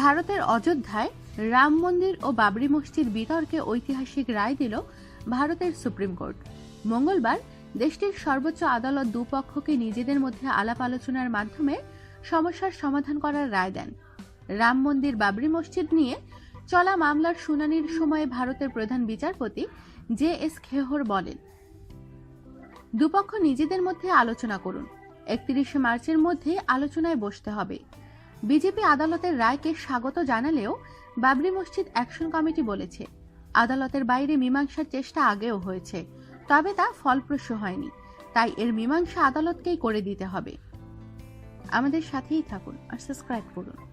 ভারতের অযোধ্যায় রাম মন্দির ও বাবরি মসজিদ বিতর্কে ঐতিহাসিক রায় দিল ভারতের সুপ্রিম কোর্ট। মঙ্গলবার দেশটির সর্বোচ্চ আদালত দুপক্ষকে নিজেদের মধ্যে আলাপ আলোচনার মাধ্যমে সমস্যার সমাধান করার রায় দেন। রাম মন্দির বাবরি মসজিদ নিয়ে চলা মামলার শুনানির সময় ভারতের প্রধান বিচারপতি জে এস খেহর বলেন, দুপক্ষ নিজেদের মধ্যে আলোচনা করুন, একত্রিশে মার্চের মধ্যে আলোচনায় বসতে হবে। বিজেপি আদালতের রায়কে স্বাগত জানালেও বাবরি মসজিদ অ্যাকশন কমিটি বলেছে, আদালতের বাইরে মীমাংসার চেষ্টা আগেও হয়েছে, তবে তা ফলপ্রসূ হয়নি। তাই এর মীমাংসা আদালতকেই করে দিতে হবে। আমাদের সাথেই থাকুন আর সাবস্ক্রাইব করুন।